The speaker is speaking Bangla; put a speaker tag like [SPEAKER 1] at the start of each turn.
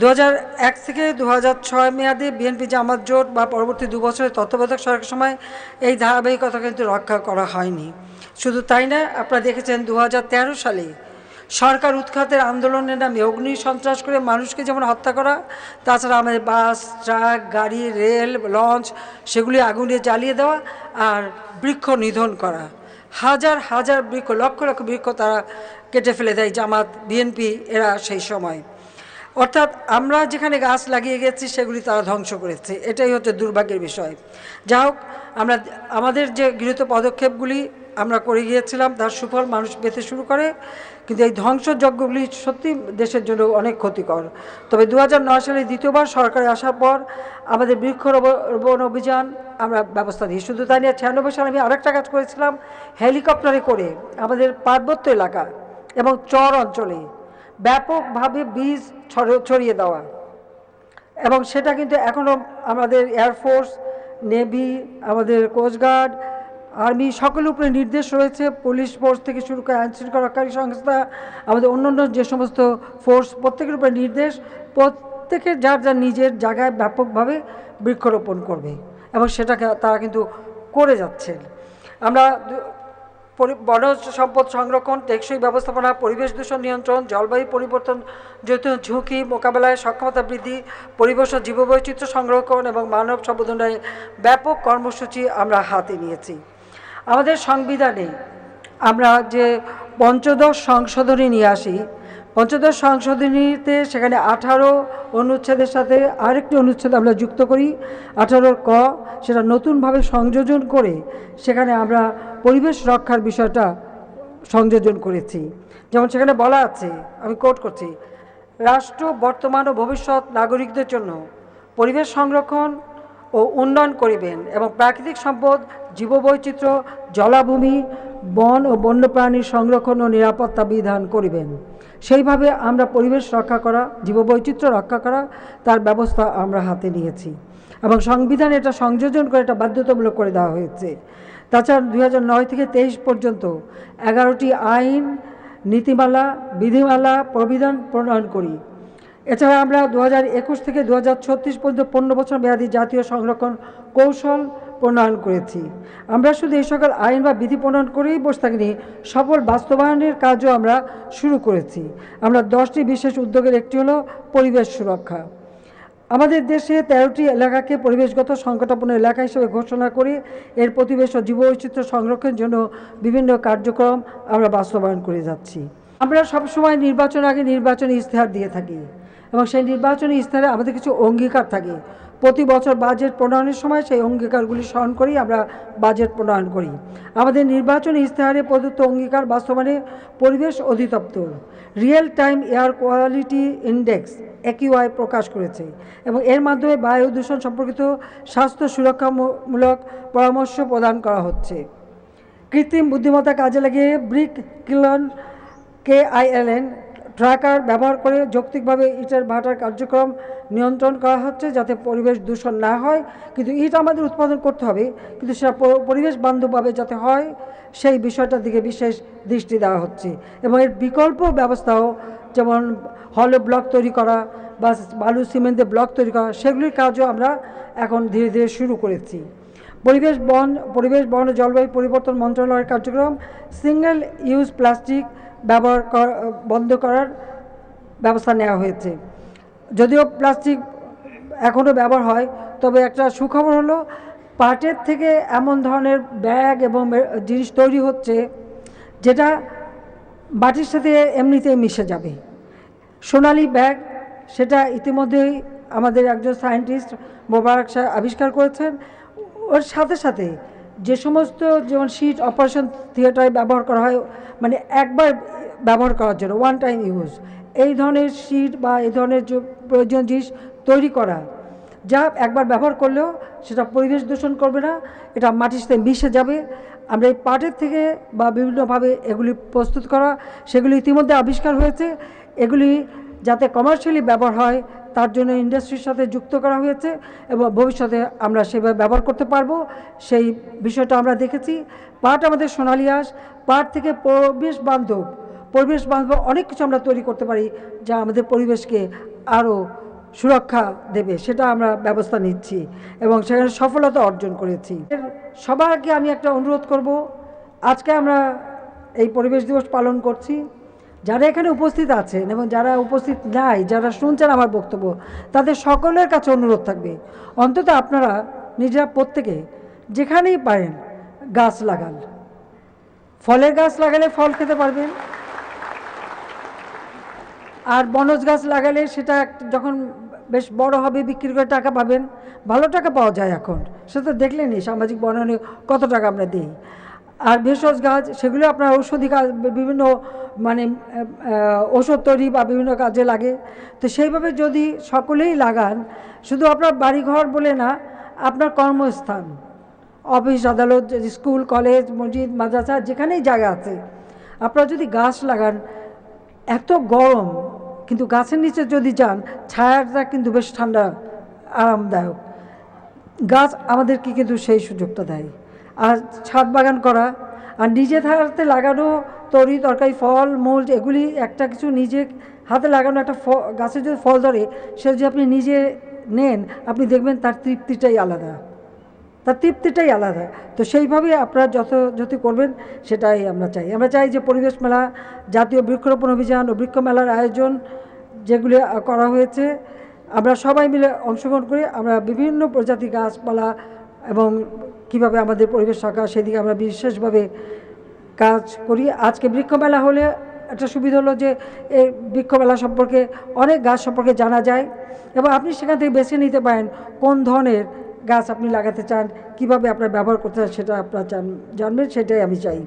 [SPEAKER 1] দু এক থেকে দু ছয় মেয়াদে বিএনপি জামাত জোট বা পরবর্তী দু বছরের তত্ত্বাবধায়ক সরকারের সময় এই ধারাবাহিকতা কিন্তু রক্ষা করা হয়নি। শুধু তাই না, আপনারা দেখেছেন দু হাজার তেরো সালে সরকার উৎখাতের আন্দোলনের নামে অগ্নি সন্ত্রাস করে মানুষকে যেমন হত্যা করা, তাছাড়া আমাদের বাস, ট্রাক, গাড়ি, রেল, লঞ্চ সেগুলি আগুনে জ্বালিয়ে দেওয়া আর বৃক্ষ নিধন করা। হাজার হাজার বৃক্ষ, লক্ষ লক্ষ বৃক্ষ তারা কেটে ফেলে দেয় জামাত, বিএনপি, এরা সেই সময়। অর্থাৎ আমরা যেখানে গাছ লাগিয়ে গেছি, সেগুলি তারা ধ্বংস করেছে। এটাই হচ্ছে দুর্ভাগ্যের বিষয়। যা হোক, আমরা আমাদের যে গৃহীত পদক্ষেপগুলি আমরা করে গিয়েছিলাম, তার সুফল মানুষ পেতে শুরু করে। কিন্তু এই ধ্বংসযজ্ঞগুলি সত্যি দেশের জন্য অনেক ক্ষতিকর। তবে দু সালে দ্বিতীয়বার সরকারে আসার পর আমাদের বৃক্ষরোপণ অভিযান, আমরা ব্যবস্থা দিই শুধু তাই নিয়ে, ছিয়ানব্বই সালে আমি আরেকটা কাজ করেছিলাম, হেলিকপ্টারে করে আমাদের পার্বত্য এলাকা এবং চর অঞ্চলে ব্যাপকভাবে বীজ ছড়- ছড়িয়ে দেওয়া। এবং সেটা কিন্তু এখনও আমাদের এয়ারফোর্স নেভি আমাদের কোস্টগার্ড আর্মি সকলের উপরে নির্দেশ রয়েছে। পুলিশ ফোর্স থেকে শুরু করে আইন শৃঙ্খলাকারী সংস্থা, আমাদের অন্যান্য যে সমস্ত ফোর্স প্রত্যেকের উপরে নির্দেশ, প্রত্যেকের যার যার নিজের জায়গায় ব্যাপকভাবে বৃক্ষরোপণ করবে। এবং সেটাকে তারা কিন্তু করে যাচ্ছেন। আমরা বনজ সম্পদ সংরক্ষণ, টেকসই ব্যবস্থাপনা, পরিবেশ দূষণ নিয়ন্ত্রণ, জলবায়ু পরিবর্তন, যৌথ ঝুঁকি মোকাবেলায় সক্ষমতা বৃদ্ধি, পরিবেশ ও জীববৈচিত্র্য সংরক্ষণ এবং মানব সম্বোধনায় ব্যাপক কর্মসূচি আমরা হাতে নিয়েছি। আমাদের সংবিধানে আমরা যে পঞ্চদশ সংশোধনী নিয়ে আসি, পঞ্চদশ সংশোধনীতে সেখানে আঠারো অনুচ্ছেদের সাথে আরেকটি অনুচ্ছেদ আমরা যুক্ত করি, আঠারোর ক, সেটা নতুনভাবে সংযোজন করে সেখানে আমরা পরিবেশ রক্ষার বিষয়টা সংযোজন করেছি। যেমন সেখানে বলা আছে, আমি কোট করছি, রাষ্ট্র, বর্তমান ও ভবিষ্যৎ নাগরিকদের জন্য পরিবেশ সংরক্ষণ ও উন্নয়ন করিবেন এবং প্রাকৃতিক সম্পদ, জীববৈচিত্র্য, জলাভূমি, বন ও বন্যপ্রাণীর সংরক্ষণ ও নিরাপত্তা বিধান করিবেন। সেইভাবে আমরা পরিবেশ রক্ষা করা, জীববৈচিত্র্য রক্ষা করা, তার ব্যবস্থা আমরা হাতে নিয়েছি এবং সংবিধানে এটা সংযোজন করে এটা বাধ্যতামূলক করে দেওয়া হয়েছে। তাছাড়া দুই নয় থেকে তেইশ পর্যন্ত এগারোটি আইন, নীতিমালা, বিধিমালা, প্রবিধান প্রণয়ন করি। এছাড়া আমরা দু একুশ থেকে দু পর্যন্ত পনেরো বছর মেয়াদী জাতীয় সংরক্ষণ কৌশল প্রণয়ন করেছি। আমরা শুধু এই সকল আইন বা বিধি প্রণয়ন করেই বসে থাকিনি, সফল বাস্তবায়নের কাজও আমরা শুরু করেছি। আমরা দশটি বিশেষ উদ্যোগের একটি হলো পরিবেশ সুরক্ষা। আমাদের দেশে তেরোটি এলাকাকে পরিবেশগত সংকটাপন্ন এলাকা হিসেবে ঘোষণা করে এর প্রতিবেশ ও জীববৈচিত্র্য সংরক্ষণের জন্য বিভিন্ন কার্যক্রম আমরা বাস্তবায়ন করে যাচ্ছি। আমরা সবসময় নির্বাচন আগে নির্বাচনী ইশতেহার দিয়ে থাকি এবং সেই নির্বাচনী ইশতেহারে আমাদের কিছু অঙ্গীকার থাকে। প্রতি বছর বাজেট প্রণয়নের সময় সেই অঙ্গীকারগুলি স্মরণ করেই আমরা বাজেট প্রণয়ন করি। আমাদের নির্বাচনী ইশতেহারে প্রদত্ত অঙ্গীকার বাস্তবায়নে পরিবেশ অধিদপ্তর real time air quality index AQI প্রকাশ করেছে এবং এর মাধ্যমে বায়ু দূষণ সম্পর্কিত স্বাস্থ্য সুরক্ষামূলক পরামর্শ প্রদান করা হচ্ছে। কৃত্রিম বুদ্ধিমত্তা কাজে লাগিয়ে ব্রিক কিলন কে কেআইএলএন ট্র্যাকার ব্যবহার করে যৌক্তিকভাবে ইটের ভাটার কার্যক্রম নিয়ন্ত্রণ করা হচ্ছে যাতে পরিবেশ দূষণ না হয়। কিন্তু ইট আমাদের উৎপাদন করতে হবে, কিন্তু সেটা পরিবেশ বান্ধবভাবে যাতে হয়, সেই বিষয়টার দিকে বিশেষ দৃষ্টি দেওয়া হচ্ছে। এবং এর বিকল্প ব্যবস্থাও যেমন হলো ব্লক তৈরি করা বা বালু সিমেন্টের ব্লক তৈরি করা, সেগুলির কাজও আমরা এখন ধীরে ধীরে শুরু করেছি। পরিবেশ বন পরিবেশ বন জলবায়ু পরিবর্তন মন্ত্রণালয়ের কার্যক্রম সিঙ্গেল ইউজ প্লাস্টিক ব্যবহার বন্ধ করার ব্যবস্থা নেওয়া হয়েছে। যদিও প্লাস্টিক এখনও ব্যবহার হয়, তবে একটা সুখবর হলো, পাটের থেকে এমন ধরনের ব্যাগ এবং জিনিস তৈরি হচ্ছে, যেটা মাটির সাথে এমনিতেই মিশে যাবে। সোনালি ব্যাগ, সেটা ইতিমধ্যেই আমাদের একজন সায়েন্টিস্ট মোবারক শাহ আবিষ্কার করেছেন। ওর সাথে সাথে যে সমস্ত যেমন শিট অপারেশন থিয়েটারে ব্যবহার করা হয় মানে একবার ব্যবহার করার জন্য ওয়ান টাইম ইউজ এই ধরনের শিট বা এই ধরনের যে প্রয়োজনীয় জিনিস তৈরি করা, যা একবার ব্যবহার করলেও সেটা পরিবেশ দূষণ করবে না, এটা মাটির সাথে মিশে যাবে। আমরা এই পাটের থেকে বা বিভিন্নভাবে এগুলি প্রস্তুত করা, সেগুলি ইতিমধ্যে আবিষ্কার হয়েছে। এগুলি যাতে কমার্শিয়ালি ব্যবহার হয় তার জন্য ইন্ডাস্ট্রির সাথে যুক্ত করা হয়েছে এবং ভবিষ্যতে আমরা সেভাবে ব্যবহার করতে পারব। সেই বিষয়টা আমরা দেখেছি। পাট আমাদের সোনালি আঁশ পাট থেকে পরিবেশ বান্ধব। পরিবেশ বান্ধব অনেক কিছু আমরা তৈরি করতে পারি যা আমাদের পরিবেশকে আরও সুরক্ষা দেবে, সেটা আমরা ব্যবস্থা নিচ্ছি এবং সেখানে সফলতা অর্জন করেছি। সবার আগে আমি একটা অনুরোধ করব, আজকে আমরা এই পরিবেশ দিবস পালন করছি। যারা এখানে উপস্থিত আছেন এবং যারা উপস্থিত নাই, যারা শুনছেন আমার বক্তব্য, তাদের সকলের কাছে অনুরোধ থাকবে। অন্তত আপনারা নিজেরা প্রত্যেকে যেখানেই পারেন গাছ লাগান। ফলের গাছ লাগালে ফল খেতে পারবেন। আর বনজ গাছ লাগালে সেটা যখন বেশ বড় হবে, বিক্রি করে টাকা পাবেন। ভালো টাকা পাওয়া যায় এখন। সেটা দেখলেনই সামাজিক বনায়নে কত টাকা আমরা দিই। আর ভেষজ গাছ, সেগুলো আপনার ঔষধি কাজ বিভিন্ন মানে ওষুধ তৈরি বা বিভিন্ন কাজে লাগে। তো সেইভাবে যদি সকলেই লাগান, শুধু আপনার বাড়িঘর বলে না, আপনার কর্মস্থান, অফিস, আদালত, স্কুল, কলেজ, মসজিদ, মাদ্রাসা, যেখানেই জায়গা আছে, আপনারা যদি গাছ লাগান, এত গরম, কিন্তু গাছের নিচে যদি যান, ছায়াটা কিন্তু বেশ ঠান্ডা, আরামদায়ক। গাছ আমাদেরকে কিন্তু সেই সুযোগটা দেয়। আর ছাদ বাগান করা, আর নিজে হাতে লাগানো তরি, তরকারি, ফল, মূল, এগুলি একটা কিছু নিজে হাতে লাগানো একটা গাছে যদি ফল ধরে সে যদি আপনি নিজে নেন, আপনি দেখবেন তার তৃপ্তিটাই আলাদা। তার তৃপ্তিটাই আলাদা। তো সেইভাবে আপনারা যত যত করবেন, সেটাই আমরা চাই। আমরা চাই যে পরিবেশ মেলা, জাতীয় বৃক্ষরোপণ অভিযান ও বৃক্ষ মেলার আয়োজন যেগুলি করা হয়েছে, আমরা সবাই মিলে অংশগ্রহণ করে আমরা বিভিন্ন প্রজাতির গাছপালা এবং কীভাবে আমাদের পরিবেশ রাখা সেদিকে আমরা বিশেষভাবে কাজ করি। আজকে বৃক্ষমেলা হলে একটা সুবিধা হলো যে, এই বৃক্ষমেলা সম্পর্কে, অনেক গাছ সম্পর্কে জানা যায় এবং আপনি সেখান থেকে বেছে নিতে পারেন কোন ধরনের গাছ আপনি লাগাতে চান, কীভাবে আপনার ব্যবহার করতে চান সেটা আপনার জানবেন, সেটাই আমি চাই।